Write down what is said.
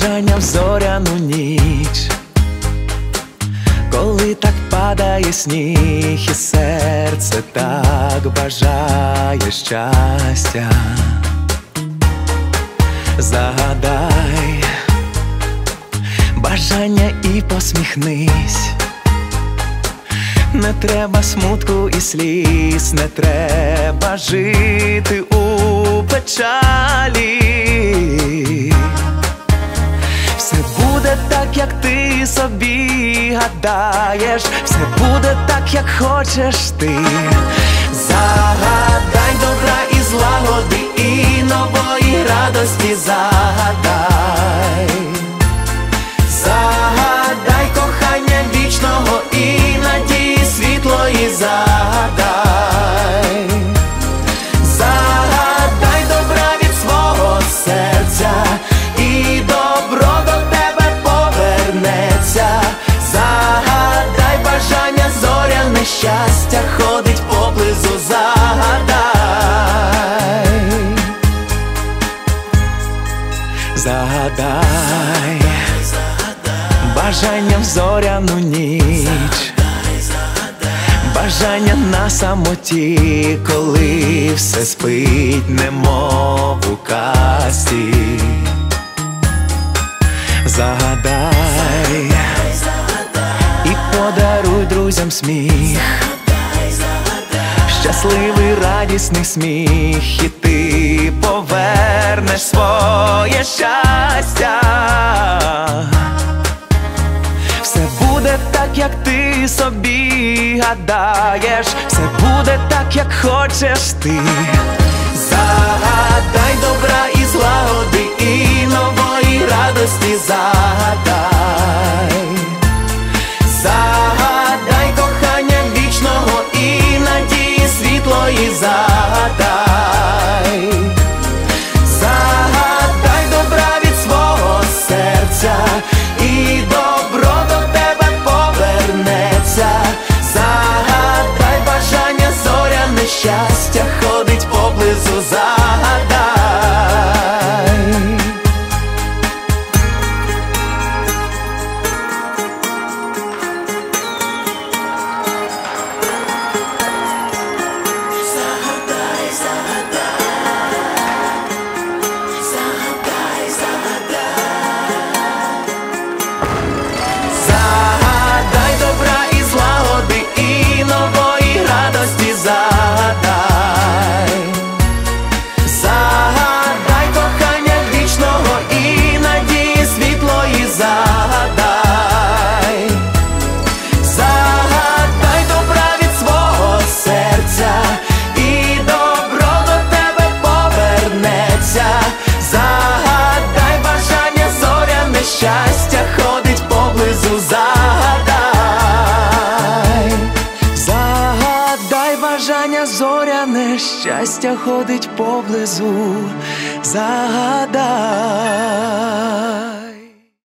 бажання в зоряну ніч, коли так падає сніг, і серце так бажає щастя, загадай бажання і посміхнись. Не треба смутку і сліз, не треба жити у печалі. Буде так, як ти собі гадаєш, все буде так, як хочеш ти. Ходить поблизу, загадай. Загадай бажання в зоряну ніч, бажання на самоті, коли все спить, немов у касті. Загадай і подаруй друзям сміх, щасливий радісний сміх, і ти повернеш своє щастя. Все буде так, як ти собі гадаєш, все буде так, як хочеш ти. Загадай добра поблизу, загадай. Загадай бажання зоряне щастя ходить поблизу, загадай.